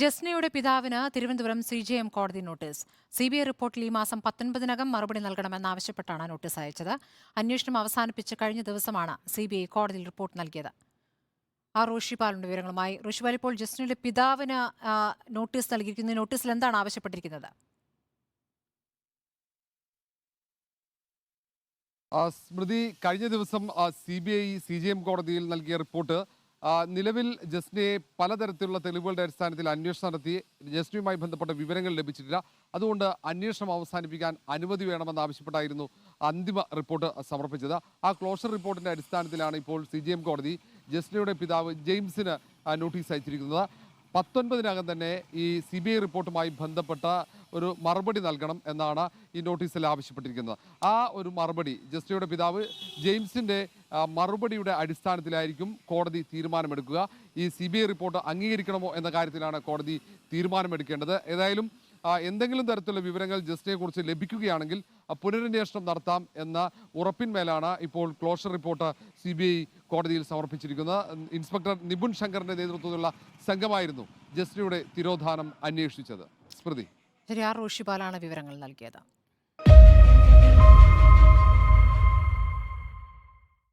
ജസ്നയുടെ പിതാവിന് Thiruvananthapuram C J M കോടതി notice. C B I റിപ്പോർട്ടിൽ ഈ മാസം പത്തൊൻപതിനകം മറുപടി നൽകണമെന്നാവശ്യപ്പെട്ടാണ് നോട്ടീസ് അയച്ചത്. അന്വേഷണം അവസാനിപ്പിച്ച് കഴിഞ്ഞ ദിവസമാണ് സി ബി ഐ കോടതിയിൽ റിപ്പോർട്ട് നൽകിയത്. ആ റോഷിപാലുണ്ട് വിവരങ്ങളുമായി. റോഷിപാൽ ഇപ്പോൾ ജസ്നയുടെ പിതാവിന് നോട്ടീസ് നൽകിയിരിക്കുന്ന നോട്ടീസിൽ എന്താണ് ആവശ്യപ്പെട്ടിരിക്കുന്നത്? സ്മൃതി കഴിഞ്ഞ ദിവസം C B I C G M കോടതിയിൽ നൽകിയ റിപ്പോർട്ട് നിലവിൽ ജസ്നയെ പലതരത്തിലുള്ള തെളിവുകളുടെ അടിസ്ഥാനത്തിൽ അന്വേഷണം നടത്തി. ജസ്നയുമായി ബന്ധപ്പെട്ട വിവരങ്ങൾ ലഭിച്ചിട്ടില്ല. അതുകൊണ്ട് അന്വേഷണം അവസാനിപ്പിക്കാൻ അനുമതി വേണമെന്നാവശ്യപ്പെട്ടായിരുന്നു അന്തിമ റിപ്പോർട്ട് സമർപ്പിച്ചത്. ആ ക്ലോഷർ റിപ്പോർട്ടിന്റെ അടിസ്ഥാനത്തിലാണ് ഇപ്പോൾ സി കോടതി ജസ്നയുടെ പിതാവ് ജെയിംസിന് നോട്ടീസ് അയച്ചിരിക്കുന്നത്. പത്തൊൻപതിനകം തന്നെ ഈ സി ബി ഐ റിപ്പോർട്ടുമായി ബന്ധപ്പെട്ട ഒരു മറുപടി നൽകണം എന്നാണ് ഈ നോട്ടീസിൽ ആവശ്യപ്പെട്ടിരിക്കുന്നത്. ആ ഒരു മറുപടി ജസ്റ്റിയുടെ പിതാവ് ജെയിംസിന്റെ മറുപടിയുടെ അടിസ്ഥാനത്തിലായിരിക്കും കോടതി തീരുമാനമെടുക്കുക. ഈ സി റിപ്പോർട്ട് അംഗീകരിക്കണമോ എന്ന കാര്യത്തിലാണ് കോടതി തീരുമാനമെടുക്കേണ്ടത്. ഏതായാലും എന്തെങ്കിലും തരത്തിലുള്ള വിവരങ്ങൾ ജസ്റ്റിനെ കുറിച്ച് ലഭിക്കുകയാണെങ്കിൽ പുനരന്വേഷണം നടത്താം എന്ന ഉറപ്പിന്മേലാണ് ഇപ്പോൾ closure report C B I കോടതിയിൽ സമർപ്പിച്ചിരിക്കുന്നത്. ഇൻസ്പെക്ടർ നിപുൺ ശങ്കറിന്റെ നേതൃത്വത്തിലുള്ള സംഘമായിരുന്നു ജസ്റ്റിയുടെ തിരോധാനം അന്വേഷിച്ചത്. സ്മൃതി. റോഷിപാലാണ് വിവരങ്ങൾ നൽകിയത്